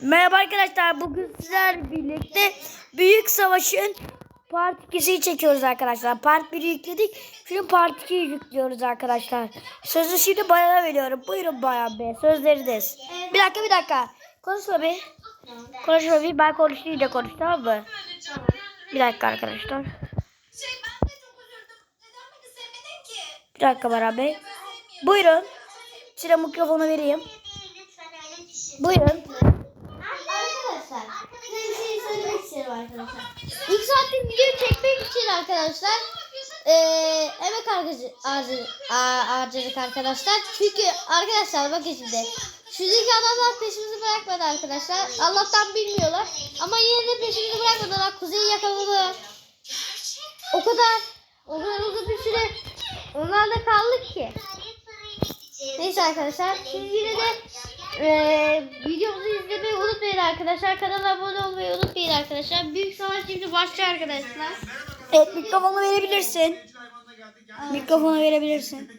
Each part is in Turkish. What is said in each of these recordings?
Merhaba arkadaşlar. Bugün sizlerle birlikte Büyük Savaş'ın Part 2'yi çekiyoruz arkadaşlar. Part 1'i yükledik. Şimdi Part 2'yi yüklüyoruz arkadaşlar. Sözü şimdi Bayan'a veriyorum. Buyurun Bayan Bey. Sözleriniz. Bir dakika bir dakika. Konuşma bir. Konuşma bir. Ben konuşayım konuş tamam mı? Bir dakika arkadaşlar. Şey? Bir dakika Baran Bey. Buyurun. Size mikrofonu vereyim. Buyurun. Arkadaşlar size bir şey söylemek istiyorum arkadaşlar. İlk saatte video çekmek için arkadaşlar eee emek harcı, harcı, harcadık arkadaşlar. Çünkü arkadaşlar bakın şimdi. Şuradaki adamlar peşimizi bırakmadı arkadaşlar. Allah'tan bilmiyorlar. Ama yine de peşimizi bırakmadılar. Kuzeyi yakaladılar. O kadar o kadar uzun bir süre onlarla kaldık ki. Neyse arkadaşlar siz yine de eee videomuzu izlemeyi unutmayın arkadaşlar. Kanala abone olmayı unutmayın arkadaşlar. Büyük savaş şimdi başlıyor arkadaşlar. Evet mikrofonu verebilirsin. Mikrofonu verebilirsin.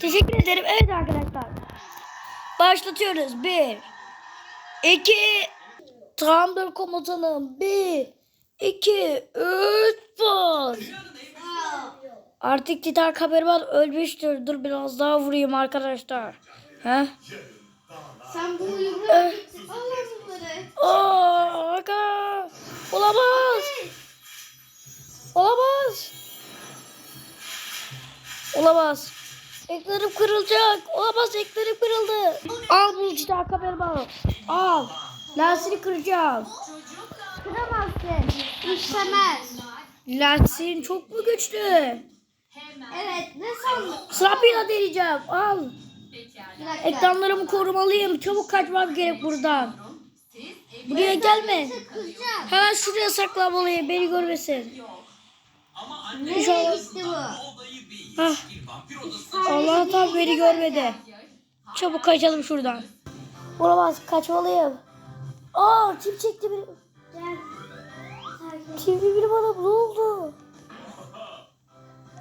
Teşekkür ederim. Evet arkadaşlar. Başlatıyoruz. Bir. iki. Tamamdır komutanım. Bir. iki, Üç. Bas. Artık Titan kameraman ölmüştür. Dur biraz daha vurayım arkadaşlar. He? Sen bu yumruğu Allah bunları. Aa, aga. Olamaz. Olamaz. Olamaz. Eklerim kırılacak. Olamaz eklerim kırıldı. Al bu Titan kameraman. Al. Lensini kıracağım. Kıramazsın. İşlemez. Lensin çok mu güçlü? Evet ne sandın? Sıra deneyeceğim. Al. Ekranlarımı korumalıyım. Çabuk kaçmam gerek buradan. Buraya gelme. Hemen şuraya saklanmalıyım. Beni görmesin. Nereye gitti bu? Hah. Allah'tan beni görmedi. Çabuk kaçalım şuradan. Olamaz kaçmalıyım. Aa kim çekti beni? Gel. TV biri bana ne oldu?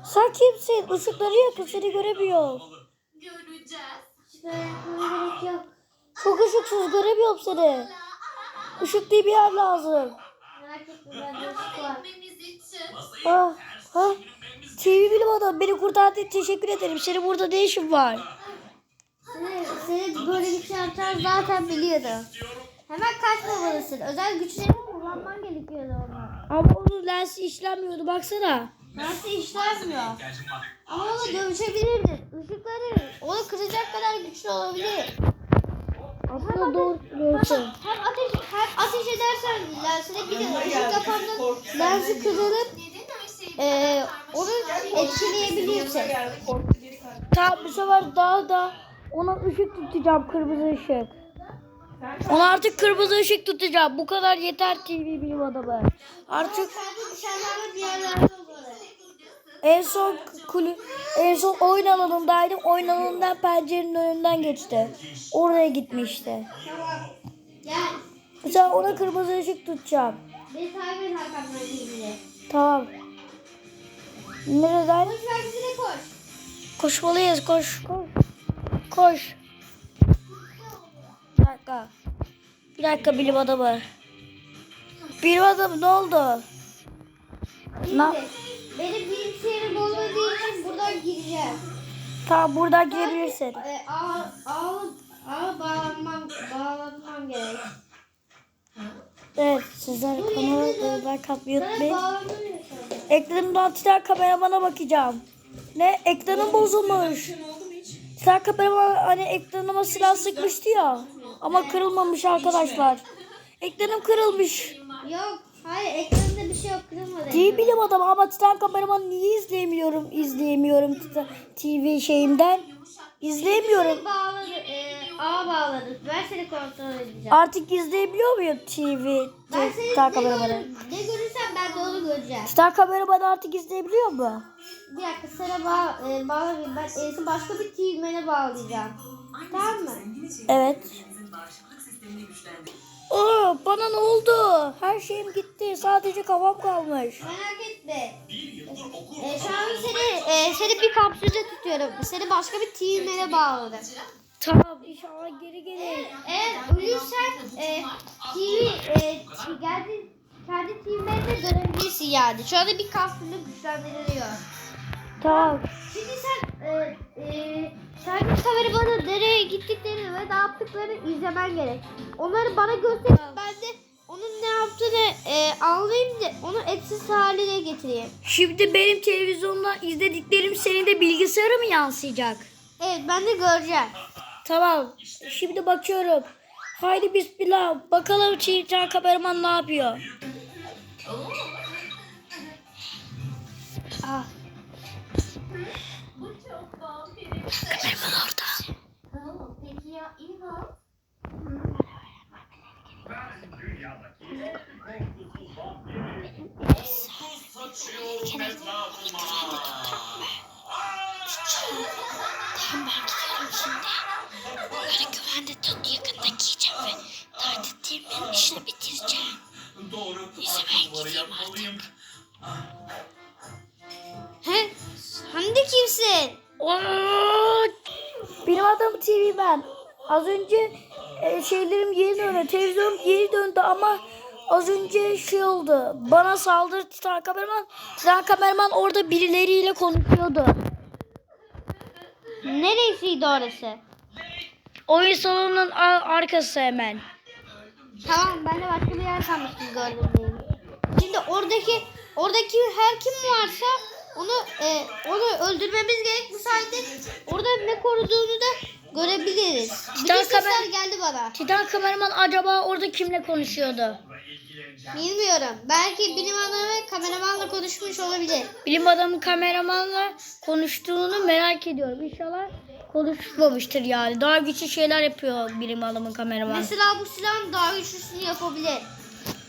Sen kimsin? Işıkları yakın seni göremiyorum. Göreceğiz. Şuraya yapmaya gerek yok. Çok ışıksız göremiyorum seni. Işıklı bir yer lazım. Merak etme bende ışık var. Ah, ha? TV bilim adam beni kurtardı. Teşekkür ederim. Senin burada ne işin var? Seni, seni böyle bir şey yapacağını zaten biliyordum. Hemen kaçmamalısın. Özel güçlerini kullanman gerekiyordu ona. Ama onun lensi işlenmiyordu baksana. Nasıl işlenmiyor? Ama onu dövüşebilirdin. Işıkları onu kıracak kadar güçlü olabilir. Aslında doğru söylüyorsun. Hem ateş hem ateş edersen lensine bir de ışık yapandan lensi kırılıp şeyi eee onu etkileyebilirsin. Tamam bu sefer daha da ona ışık tutacağım kırmızı ışık. Ona artık kırmızı ışık tutacağım. Bu kadar yeter TV bilim adamı. Artık dışarılarda bir yerlerde olmalı. En son kulü en son oyun alanındaydım. Oyun alanından pencerenin önünden geçti. Oraya gitmişti. Mesela ona kırmızı ışık tutacağım. Tamam. Nereden? Koş merkezine koş. Koşmalıyız. Koş. Koş. Koş. Bir dakika. Bir dakika bilim adamı. Bilim adamı ne oldu? Ne? Benim bilgisayarım olmadığı için buradan gireceğim. Tamam buradan girebilirsin. Ee, ağ, ağ, ağ bağlanmam, bağlanmam gerek. Evet sizler kanala like katmayı Sana unutmayın. Ekranımdan Titan kameramana bakacağım. Ne? Ekranım bozulmuş. Titan kameraman hani ekranıma silah sıkmıştı ya. Ama kırılmamış arkadaşlar. Ekranım kırılmış. Yok, hayır ekranında bir şey yok kırılmadı. İyi bilim adamı ama Titan kameramanı niye izleyemiyorum? İzleyemiyorum Titan TV şeyimden. İzleyemiyorum. Bağladı, e, ağ bağladı. Ben seni kontrol edeceğim. Artık izleyebiliyor muyum TV Ben seni Titan ne, kameramanı? görür, ne görürsem ben de onu göreceğim. Titan kameramanı artık izleyebiliyor mu? Bir dakika sana bağ, e, bağlamayayım. Ben E'si başka bir TV'mene bağlayacağım. Tamam mı? Evet. Oo, bana ne oldu? Her şeyim gitti. Sadece kafam kalmış. Merak etme. E, şu an seni, e, seni bir kapsülde tutuyorum. Seni başka bir TV'mene bağladım. Tamam inşallah geri gelir. Eğer ölürsen e, TV e, geldi kendi TV'lerine dönebilirsin yani. Şu anda bir kapsülü güçlendiriliyor. Tamam. Şimdi sen e, e, servis kameramanı nereye gittiklerini ve ne yaptıklarını izlemen gerek. Onları bana göster. Ben de onun ne yaptığını e, anlayayım da onu etsiz haline getireyim. Şimdi benim televizyonda izlediklerim senin de bilgisayara mı yansıyacak? Evet ben de göreceğim. Tamam. Şimdi bakıyorum. Haydi bismillah. Bakalım Çiğcan kameraman ne yapıyor? Ah. Kameraman orada. Peki ya İlhan? Tamam ben gidiyorum şimdi. Onları güvende tut yakında giyeceğim ve tartıştığımın işini bitireceğim. Doğru. Neyse ben gideyim artık. Sen de kimsin? Benim adım TV ben. Az önce e, şeylerim geri döndü. Televizyon geri döndü ama az önce şey oldu. Bana saldırdı Titan kameraman. Titan kameraman orada birileriyle konuşuyordu. Neresiydi orası? Oyun salonunun arkası hemen. Tamam ben de başka bir yer sanmıştım gördüm. Şimdi oradaki oradaki her kim varsa onu e, onu öldürmemiz gerek bu sayede orada ne koruduğunu da görebiliriz. Bir sesler kamer- geldi bana. Titan kameraman acaba orada kimle konuşuyordu? Bilmiyorum. Belki bilim adamı kameramanla konuşmuş olabilir. Bilim adamı kameramanla konuştuğunu merak ediyorum. İnşallah konuşmamıştır yani. Daha güçlü şeyler yapıyor bilim adamı kameraman. Mesela bu silahın daha güçlüsünü yapabilir.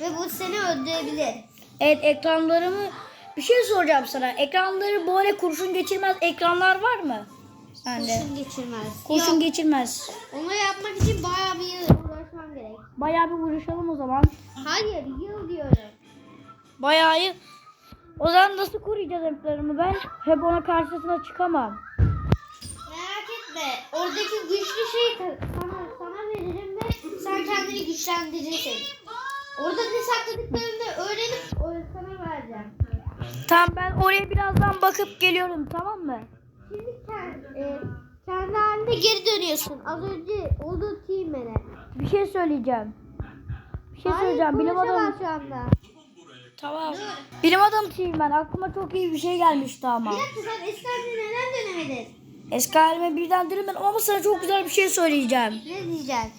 Ve bu seni öldürebilir. Evet ekranlarımı bir şey soracağım sana. Ekranları böyle kurşun geçirmez ekranlar var mı? Bende. Kurşun geçirmez. Kurşun Yok. geçirmez. Onu yapmak için bayağı bir uğraşmam gerek. Bayağı bir vuruşalım o zaman. Hayır yıl diyorum. Bayağı. O zaman nasıl koruyacağız ekranımı ben? Hep ona karşısına çıkamam. Merak etme. Oradaki güçlü şeyi ta- sana, sana veririm ve sen kendini güçlendirirsin. Orada ne sakladıklarını öğrenip sana vereceğim. Tamam ben oraya birazdan bakıp geliyorum tamam mı? Şimdi sen, e, kendi haline geri dönüyorsun. Az önce olduğu team'e. Bir şey söyleyeceğim. Bir şey Hayır söyleyeceğim. Bilim adamı. şu anda. Tamam. Bilim adamı team ben. Aklıma çok iyi bir şey gelmişti ama. Bir dakika sen eski haline neden dönemedin? Eski halime birden dönüyorum ama sana çok güzel bir şey söyleyeceğim. Ne diyeceksin?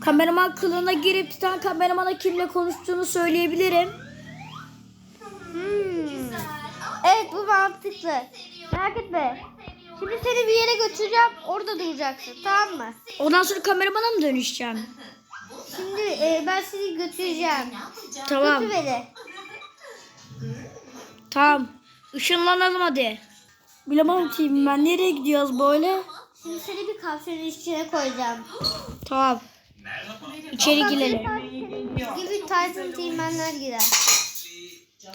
Kameraman kılığına girip Titan kameramana kimle konuştuğunu söyleyebilirim. Evet bu mantıklı. Merak etme. Şimdi seni bir yere götüreceğim. Orada duracaksın. Tamam mı? Ondan sonra kameramana mı dönüşeceğim? Şimdi e, ben seni götüreceğim. Tamam. Götür beni. Tamam. Işınlanalım hadi. Bilemem team ben. Nereye gidiyoruz böyle? Şimdi seni bir kapsülün içine koyacağım. Tamam. İçeri girelim. Gibi Titan Team'menler girer.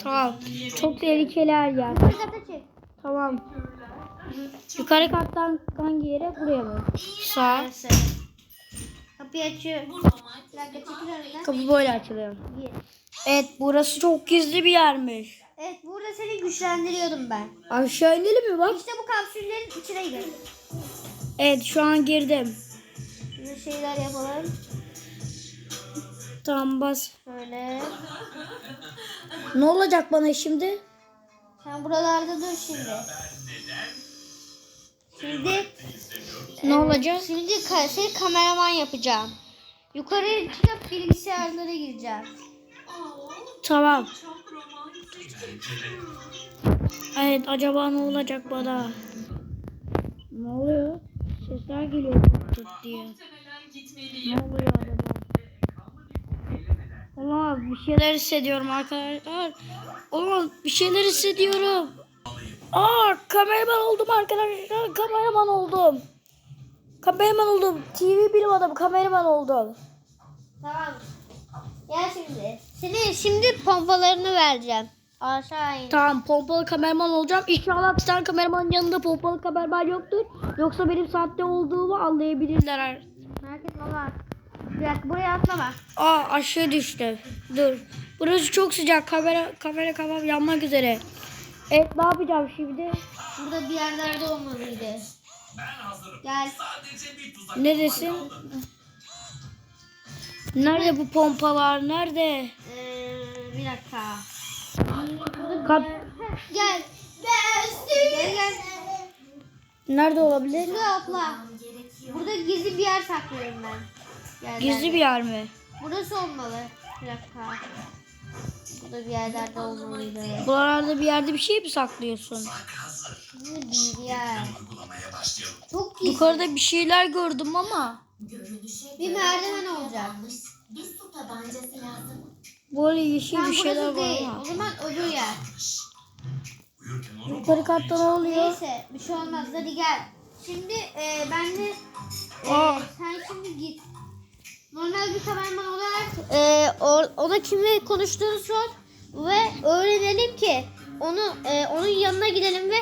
Tamam. Çok tehlikeli her yer. Tamam. Yukarı kattan hangi yere? Buraya mı? Sağ. Kapıyı açıyor. Kapı böyle açılıyor. Evet burası çok gizli bir yermiş. Evet burada seni güçlendiriyordum ben. Aşağı inelim mi bak? İşte bu kapsüllerin içine gir. Evet şu an girdim. Şimdi şeyler yapalım. Tamam bas. Şöyle. Ne olacak bana şimdi? Sen buralarda dur şimdi. Şimdi Ne olacak? Şimdi ka- seni kameraman yapacağım. Yukarıya çıkıp bilgisayarlara gireceğim. Tamam. Evet acaba ne olacak bana? Ne oluyor? Sesler geliyor tut diye. Ne oluyor acaba? Olamaz bir şeyler hissediyorum arkadaşlar. Olamaz bir şeyler hissediyorum. Aa kameraman oldum arkadaşlar. Kameraman oldum. Kameraman oldum. TV bilim adamı kameraman oldum. Tamam. Gel şimdi. Seni şimdi pompalarını vereceğim. Aşağı in. Tamam pompalı kameraman olacağım. İnşallah bir tane kameramanın yanında pompalı kameraman yoktur. Yoksa benim sahte olduğumu anlayabilirler. Merak etme lan. Bir dakika buraya atlama. Aa aşağı düştü. Dur. Burası çok sıcak. Kamera kamera kafam yanmak üzere. Evet ne yapacağım şimdi? Burada bir yerlerde olmalıydı. Gel. Neredesin? Nerede bu pompalar? Nerede? Ee, bir dakika. Kap Gel. Gel gel. Nerede olabilir? Şuraya atla. Burada gizli bir yer saklıyorum ben. Gizli bir yer mi? Burası olmalı. Bir dakika. Burada bir yerlerde olmalıydı. Buralarda bir yerde bir şey mi saklıyorsun? Bu bir yer. Çok gizli. Yukarıda bir şeyler gördüm ama. Bir merdiven olacak. Bir su tabancası lazım. Böyle yeşil bir şeyler var değil. ama. O zaman öbür yer. Yukarı katta ne oluyor? Neyse bir şey olmaz. Hadi gel. Şimdi e, ben de e, Aa. sen şimdi kameraman olarak e, o- ona kimle konuştuğunu sor ve öğrenelim ki onu e, onun yanına gidelim ve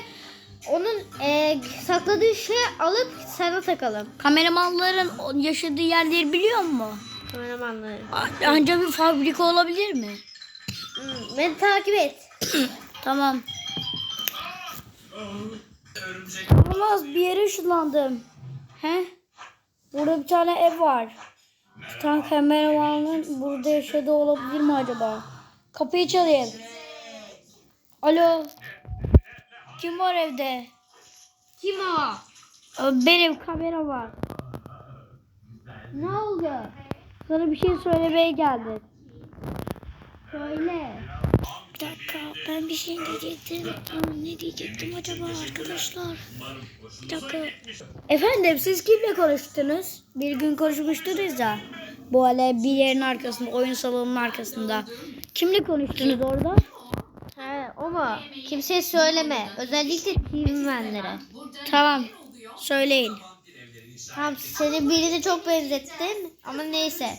onun e, sakladığı şeyi alıp sana takalım. Kameramanların yaşadığı yerleri biliyor mu? Kameramanları. Ancak bir fabrika olabilir mi? Hmm, beni takip et. Tamam. Olmaz bir yere ışınlandım. He? Burada bir tane ev var. Tane kameramanın burada yaşadığı olabilir mi acaba? Kapıyı çalayım. Alo. Kim var evde? Kim o? Aa, Benim kamera var. Ne oldu? Sana bir şey söylemeye geldim. Söyle. Dakika ben bir şey diyecektim. Tamam ne diyecektim acaba arkadaşlar? Bir dakika. Efendim siz kimle konuştunuz? Bir gün konuşmuştunuz ya. Bu hele bir yerin arkasında, oyun salonunun arkasında. Kimle konuştunuz orada? He, o mu? Kimseye söyleme. Özellikle TV'menlere. Tamam. Söyleyin. Tamam seni birine çok benzettin ama neyse.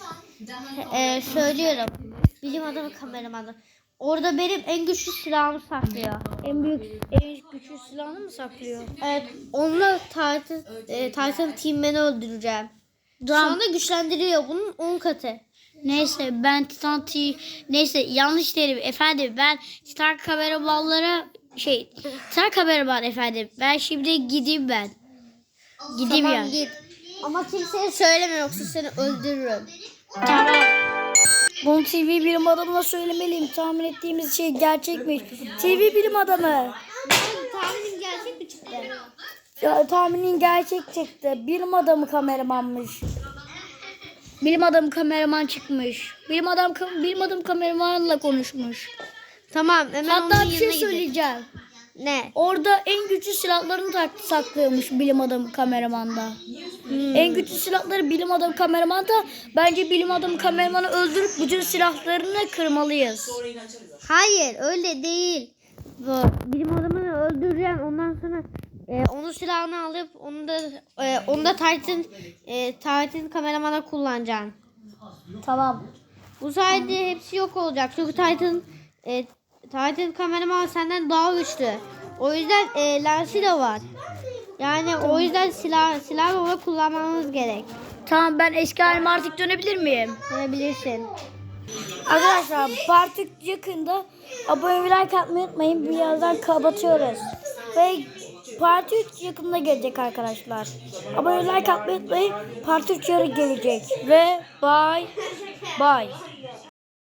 Ee, söylüyorum. Bilim adamı kameramanı. Orada benim en güçlü silahımı saklıyor. En büyük, en güçlü silahını mı saklıyor? Evet, onunla Titan, e, Titan Teamman'i öldüreceğim. Tamam. anda güçlendiriyor. Bunun 10 katı. Neyse ben Titan T... Neyse yanlış derim efendim. Ben Titan kameramanlara şey... Titan kameraman efendim. Ben şimdi gideyim ben. Gideyim Tamam yani. git. Ama kimseye söyleme yoksa seni öldürürüm. Tamam. Bunu TV bilim adamına söylemeliyim. Tahmin ettiğimiz şey gerçekmiş. TV bilim adamı. Benim tahminim gerçek mi çıktı? Ya, tahminin gerçek çıktı. Bilim adamı kameramanmış. Bilim adamı kameraman çıkmış. Bilim adam bilim adamı kameramanla konuşmuş. Tamam hemen Hatta bir şey yanına gidelim. söyleyeceğim. Ne? Orada en güçlü silahlarını saklıyormuş bilim adamı kameramanda. Hmm. En güçlü silahları bilim adamı kameramanda. Bence bilim adamı kameramanı öldürüp bütün silahlarını kırmalıyız. Hayır öyle değil. Bilim adamını öldüreceğim ondan sonra e, onun silahını alıp onu da e, onu da Titan e, Titan kameramana kullanacaksın. Tamam. Bu sayede hepsi yok olacak. Çünkü Titan e, Titan kameraman senden daha güçlü. O yüzden e, lensi de var. Yani o yüzden silah silah ona kullanmanız gerek. Tamam ben eski halime artık dönebilir miyim? Görebilirsin. Arkadaşlar artık yakında abone ve like atmayı unutmayın. Birazdan kapatıyoruz. Ve Part 3 yakında gelecek arkadaşlar. Abone like atmayı unutmayın. Part 3 yarın gelecek. Ve bye bye.